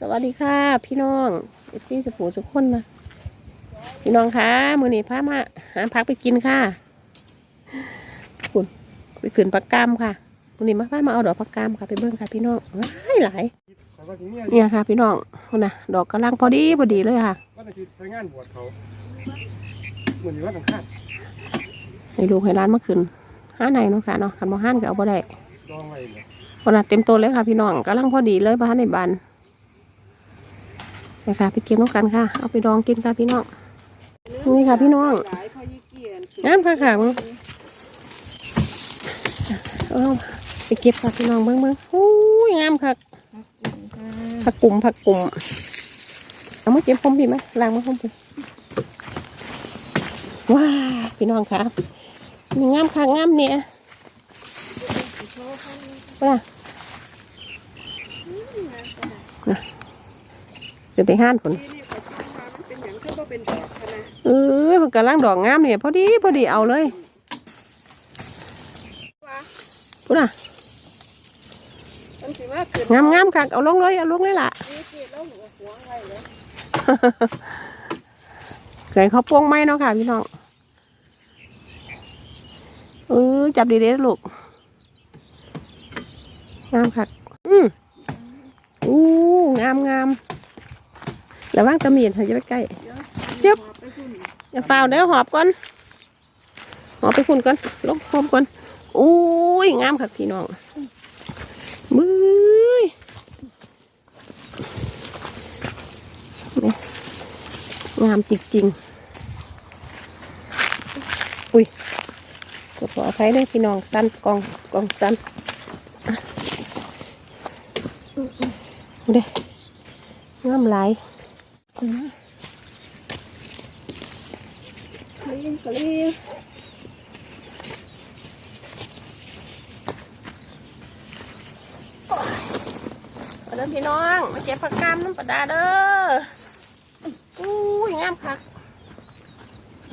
สวัสดีค่ะ พี่น้องเอฟซีสุภูทุกคนนะพี่น้องคะมือนี้พามาหาพักไปกินค่ะคุณไปขืนผักกามค่ะมือนี้มาพามาเอาดอกผักกามค่ะไปเบิ้งค่ะ พี่น้องหลายหลายเขาก็สิเนี่ยเนี่ยค่ะ พี่น้องคุณนะดอกกำลังพอดีพอดีเลยค่ะวันอาทิตย์ไปงานบวชเขาเหมือนอยู่วัดสังฆาตให้ลูกให้ร้านเมื่อคืนห้าในเนาะค่ะเนาะคันบ่ห้านก็เอาบ่ได้ลองไว้เลยคนน่ะเต็มตัวเลยค่ะ พี่น้องกำลังพอดีเลยบ้านในบ้านไป ค่ะไปเก็บน้องกันค่ะ เอาไปดองกินค่ะพี่น้อง นี่ค่ะพี่น้องหลายพอยี่เกียนงามค่ะค่ะมึงเอาไปเก็บค่ะพี่น้องเบิ้งเบิ้งอู้ยงามค่ะผักกลุ่มผักกลุ่มเอามาเก็บพร้อมพี่ไหมล้างมาพร้อมพี่ว้าพี่น้องค่ะนี่งามค่ะงามเนี่ยว่า เดี๋ยวไปห้านผลนี่นี่ปัจจุบันมันเป็นอย่างที่ก็เป็นดอกนะเออมันกำลังดอกงามเนี่ยพอดีพอดีเอาเลยว่าพูดน่ะมันสิว่าเกิดงามงามค่ะเอาลงเลยเอาลงเลยล่ะนี่เกียแล้วหัวหัวไว้เลยเคยเขาโป้งไหมเนาะค่ะพี่น้องเออจับดีๆนะลูกงามค่ะ อืมอู้งามงาม แล้วว่างจะมีดเธอจะไปใกล้จึ๊บอย่าเฝ้าเด้อหอบก่อน หอบไปคุณก่อนลงหอบก่อนอู้ยงามค่ะพี่น้องมือยนี่งามจริงๆ อุ้ยขอขออภัยด้วยพี่น้องสั้นกองกองสั้นอะเด้งามหลาย กลิ้งกลิ้งมาเด้อพี่น้อง มาเก็บผักกามน้ำปลาดาเด้ออู้ยงามคัก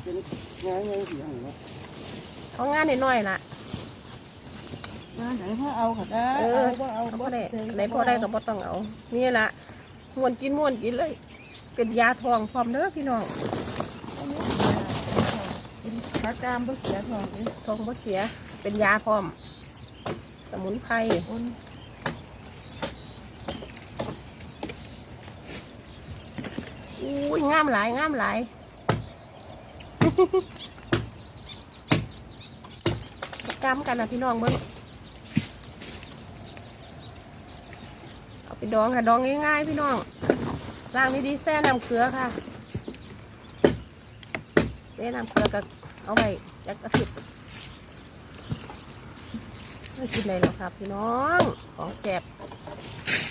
เป็นงานยังเสียงเนาะเขางานหน่อยๆล่ะมานไหนพ่อเอาค่ะได้เออเอาบ่อเขาพอได้ไหนพอได้ก็บ่ต้องเอานี่ล่ะม่วนกินม่วนกินเลย เป็นยาทองพร้อมเด้อพี่น้องปากกามบ่เสียทองนี่ทองบ่เสีย เป็นยาพร้อม สมุนไพรอ้นอู้ยงามหลายงามหลายผักกามกันนะพี่น้องเบิ้งเอาไปดองค่ะดองง่ายๆพี่น้อง ล้างดีๆแช่น้ำเกลือค่ะแช่น้ำเกลือกับเอาไว้จักอาทิตย์ไม่กินเลยหรอกครับพี่น้อง ของแซ่บ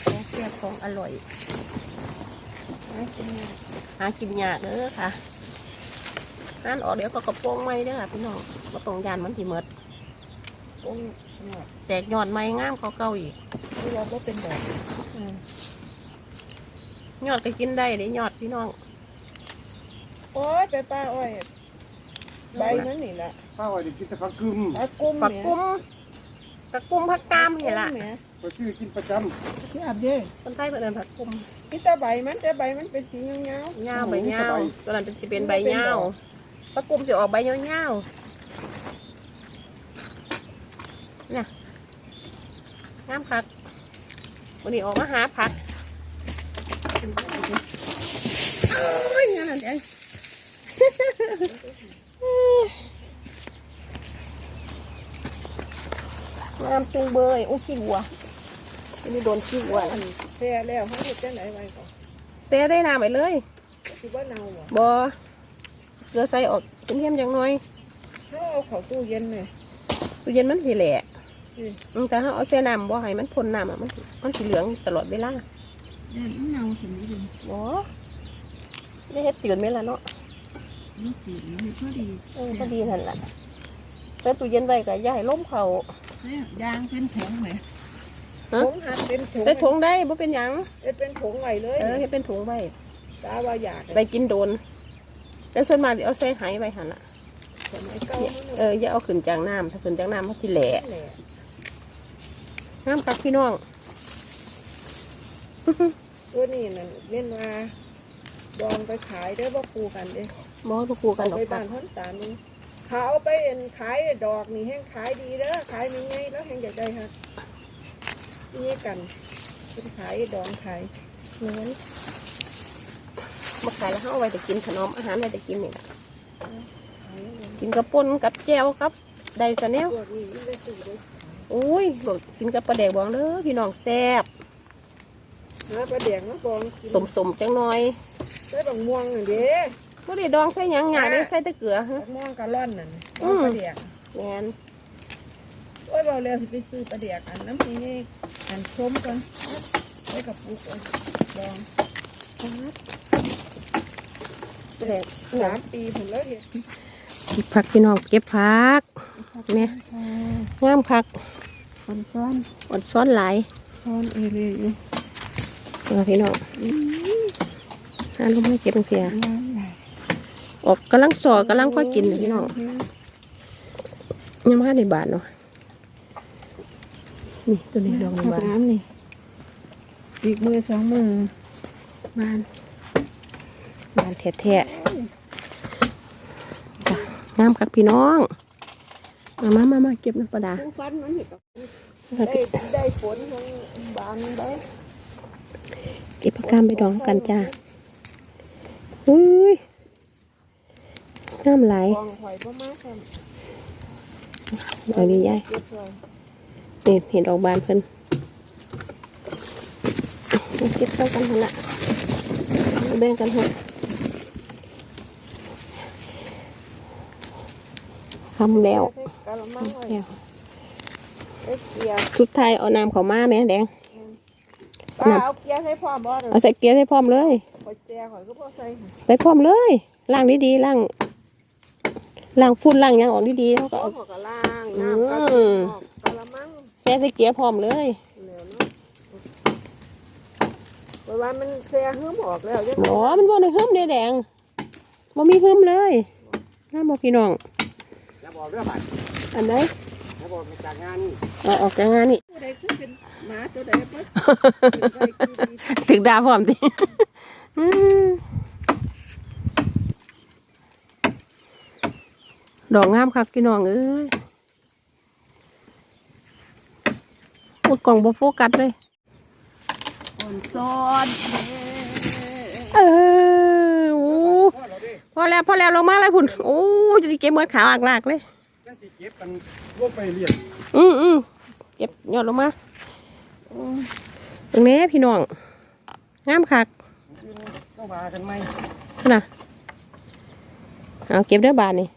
ของแซ่บของอร่อยหากินยากหากินยากเด้อค่ะนั่นออกเดี๋ยวก็กระโปรงไม่เด้อค่ะพี่น้องมาตรงยานมันที่เมดอ้นหน่อยแตกยอดไม้งามเขาเก่าอีกที่ว่าบ่เป็นดอก ยอดก็กินได้เด้ยอดพี่น้อง โอ้ยไปป้าอ้อยใบนั้นนี่แหละข้าวไอ้เด็กกินแต่ผักกึมปลากุ้มผักกุ้มผักกุ้มผักกามนี่ล่ะเนี่ยไปซื้อกินประจสิอาบเด้คนไทยเป็นเอิ้นผักกุ้มพี่ตาใบมันแต่ใบมันเป็นสีเงาเงาวใบเงาวตัวนั้นจะเป็นใบเงาวผักกุ้มจะออกใบเงาวๆเนี่ยงามผักวันนี้ออกมาหาผักโอ้ย งานอะไรงามจุงเบยโอ้ขี้วัวอันนี้โดนขี้วัวๆอันแซ่แล้วเขาเฮ็ดจังไดไว้ก่อนเสียได้น้ำไปเลยสิบ่เน่าบ่บอเกลือใส่ออกเป็นเทียมจังน้อยเขาเอาเข้าตู้เย็นเลยตู้เย็นมันสีแหละอืมอืมแต่ถ้าเอาเสียน้ำบ่ให้มันพ่นน้ำอะมันสิมันสีเหลืองตลอดเวลา เน่นเน่าถึงนี่ดิบอได้เฮ็ดตื่นไหมล่ะเนาะมันสีมันพอดีเออพอดีนั่นแหละแล้วตู้เย็นไว้ก็อย่าให้ล้มเขาเนี่ยยางเป็นถุงไหมฮะถุงหันเป็นถุงใส่ถุงได้บ่เป็นหยังเอ็ดเป็นถุงไว้เลยเออให้เป็นถุงไว้ตาว่าอยากไปกินโดน แต่ส่วนมากสิเอาใส่ไหไว้หั่นล่ะสมัยเก่ามันเอออย่าเอาขึ้นจากน้ำถ้าขึ้นจากน้ำมันสิแหละแหละน้ำกับพี่น้อง ตัวนี้นั่นเล่นว่าดองไปขายได้อบ่คูกันเด้มอลูกปูกันดอกไปครับ้าบนท้นตาลนี่เขาเอาไปเอ็นขายดอกนี่แห้งขายดีเด้อขายมีไงแล้วแห้งอยากได้ฮะนี่กันเป็นขายดองขายเหมือนมาขายแล้วเขาเอาไว้แต่กินขนมอาหารไว้แต่กินนี่แหละขายเงินกินกับปนกับแจวกับใดสะแนวพวกนี้ไม่ได้ซื้อเลยอุ้ยโหลดกินกับปลาแดกบองเด้อพี่น้องแซ่บ นะปลาแดงนะบองกินสมสมๆจังหน่อยใส่บักม่วงนั่นเด้บ่ได้ดองใส่หยังหยาได้ใส่แต่เกลือฮะ บักม่วงกะล่อนนั่นอืม ปลาแดงแม่นโอ้ยบอกแล้วสิไปซื้อปลาแดกอันน้ำนี่นี่อันชมกันไว้กับปุ๊กเอาดองปลาแดกสามปีผมแล้วเห็นเก็บผักพี่น้องเก็บผักเนี่ยงามผักคนซ้อนอดซ้อนหลายซ้อนเอเรียอยู่ เออพี่น้องหาลูกไม่เก็บเสียน้ำไหลออกกำลังสอกำลังค่อยกินเลยพี่น้องยังมาในบาทเนาะนี่ตัวนี้ดองในบาทน้ำนี่อีกมือสองมือบานบานแท้ๆจ้ะงามครับพี่น้อง มามามามาเก็บน้ำปลาดาทั้งฟันมันเห็นกับได้ได้ฝนทั้งบานได้เก็บผักกามไปดองกันจ้าอุ้ยน้ำไหลกองหอยประมาณครับเอาดียายเก็บไว้นี่เห็นดอกบานเพิ่นเอาเก็บเท่ากันหั่นละแบ่งกันหกทำแล้วกะละมังไว้แล้วไอ้เกียร์สุดท้ายเอาน้ำเขามาแม่แดง ป้าเอาเกียร์ให้พ่อบ่เด้อเอาใส่เกลือให้พร้อมเลย ข่อยแจ้ข่อยก็บ่ใส่ใส่พร้อมเลยล้างดีๆล้างล้างฝุ่นล้างหยังออกดีๆเขาก็เอาเอา หัวกะล่างน้ำกะอืม กะละมังแช่ใส่เกลือพร้อมเลยเหลวเนาะเพราะว่ามันแซ่หึมออกแล้วยังหรอมันบ่ได้เฮิ่มเด้แดงบ่มีเฮิ่มเลยน้ำบ่พี่น้องอย่าบอกเรื่องบัตรอันใด อย่าบอกมาจากงานนี่เอออกจากงานนี่ ผู้ใดขึ้นเป็นหมาตัวใดเพิ่นถึงดาพร้อมติอืมดอกงามครับพี่น้องเอ้ยโอ้ยกล่องบ่โฟกัสเลย อ่อนซ้อนเออโอ้พ่อแล้วพอแล้วลงมาเลยพุ่น โอ้จะได้เก็บเมื่อขาวอักลากเลย สิเก็บกันลงไปเรียนอืมอืมเก็บยอดลงมาอืมตรงนี้พี่น้องงามคักต้องมากันไหมน่ะเอาเก็บเด้อบานนี่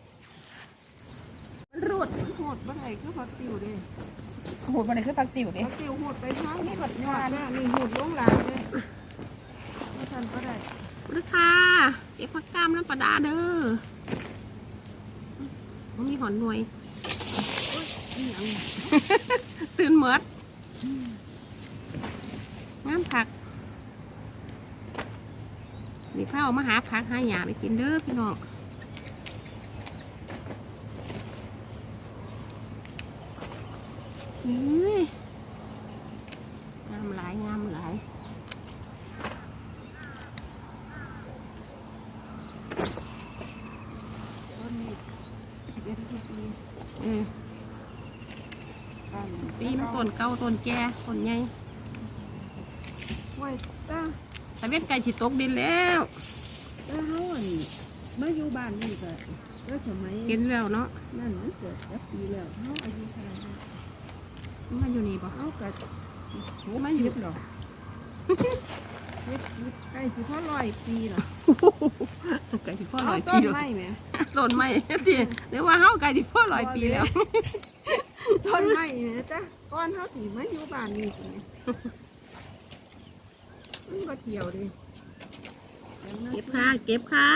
มันรูดมันโหดบ่ได้คือผักติ๋วเด้โหดบานนี่คือปักติ๋วเด้ผักติ๋วโหดไปทางนี้ผัดยอดนะนี่โหดลงหลางเด้บ่ทันก็ได้ลูกค้าเก็บผักกามน้ำปลาดาเด้อมันมี หอนหน่วยตื่นเมดงามผักมีข้าวมาหาผักหาหยาไปกินเด้อพี่น้องนี่งามหลายงามหลาย ต้นนี้เด็ดทุกปี อืม บ้าน ปีมันต้น เก่าต้นแก่ต้นใหญ่ไว้ตาแต่เว้นไก่ฉีตกดินแล้วตาเฮาอันมาอยู่บ้านนี่ก็ก็สมัยเห็นแล้วเนาะนั่นมันเกิดจักปีแล้วเฮาอายุเท่าไหร่แล้วมันอยู่นี่ปะเฮาก็มันอยู่หรอกใกล้สิพอร้อยปีล่ะไก่ที่พ่อลเอาอยต้ปีนแล้วไม้แหมต้นไม้ที่เรียกว่าเฮาไก่ที่พ่อลอยปีแล้ว ต้นไม้แหมจ้ะก้อนเฮาสิมาอยู่บ้านนี่สิมันบ่เที่ยวดิเก็บค่ะ เก็บค่ะ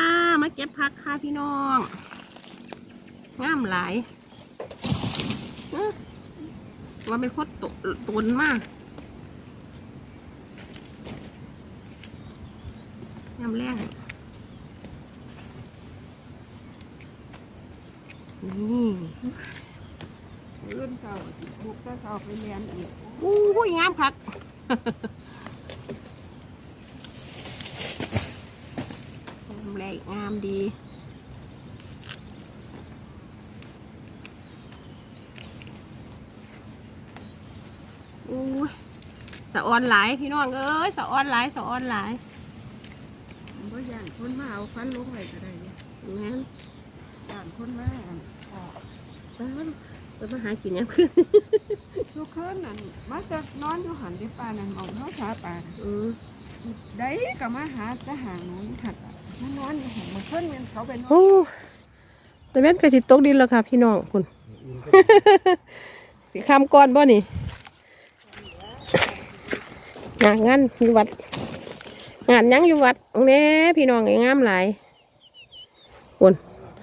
มาเก็บผักค่ะพี่น้องงามหลายว่าเป็นโคตรตตุนมากงามแรงนี่ อื่นเก่าบุ กก็เข้าไปเรียนอีกอู้หูยงามคักงามดีอู้ยสะออนหลายพี่น้องเอ้ยสะออนหลายสะออนหลายบ่ย่านคนมาเอาฟันลงไว้ก็ได้เนี่ยแม่นย่านคนมาอันออกเอ้ยไปมาหากินยังขึ้น ทุกคืนนั่นมาจากนอนอยู่หันที่ป่านั่นมองเฮาสาป่าน่ะอืมได้ก็มาหาจะหาหนูนี่หัดอะมานอนอยู่หันมาขึ้นเงินเขาไปนอนโอ้แต่แม่นก็สิตกดินแล้วค่ะพี่น้องคุณสิคำก่อนบ่นี่งานงานอยู่วัด งานหยังอยู่วัดตรงนี้พี่น้องไอ้งามหลายคุณ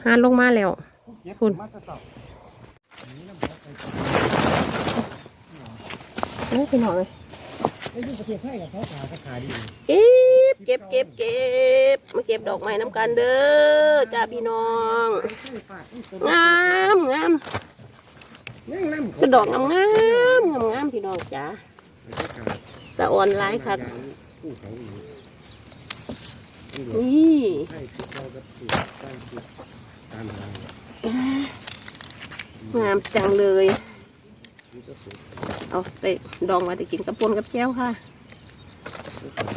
หานลงมาแล้วคุณ มาจะสอบเอ้ยพี่น้องเลยเก็บเก็บเก็บเก็บมาเก็บดอกไม้น้ำกันเด้อจ้าพี่น้องงามงามกระดอกงามงามงามงามพี่น้องจ้าสะออนหลายค่ะผู้เขาอีกนี่ให้ที่เขาก็ติดตั้งามจังเลย เอาไปดองไว้ไปกินกับปนกับแก้วค่ะ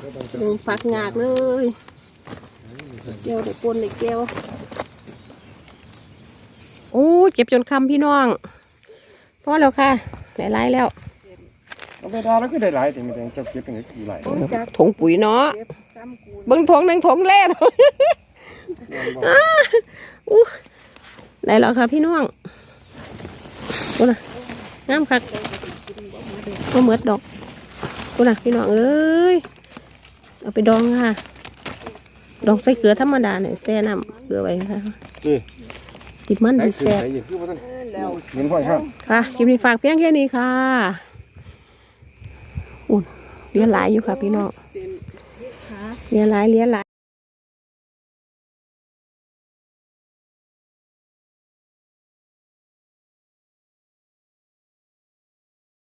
ก็ต้องจะหนึ่งฝักหยากเลยแก้วได้ปนได้แก้วโอ้ยเก็บจนคำพี่น้องพอแล้วค่ะหลายๆแล้วเอาไปดาแล้วก็ได้หลายแต่ไม่ได้เจ้าเก็บเป็นกี่หลายโอ้ยจากถงปุ๋ยเนาะเก็บซ้ำกูเบิ้งถงหนึ่งถงแรกอู้ได้แล้วค่ะพี่น้องกูน่ะงามคัก ก็เหมือดดอกกูน่ะพี่น้องเอ้ยเอาไปดองค่ะ ดองใส่เกลือธรรมดาเนี่ยแช่น้ำเกลือไว้ค่ะนี่ติดมันไอ้ติดคือแซ่บไอ้ยังคือว่าต้องเออแล้วเห็นพ่อยห้ามค่ะคลิปนี้ฝากเพียงแค่นี้ค่ะอุ่นเลี้ยหลายอยู่ค่ะพี่น้องเป็นขาเลี้ยหลายเลี้ยหลาย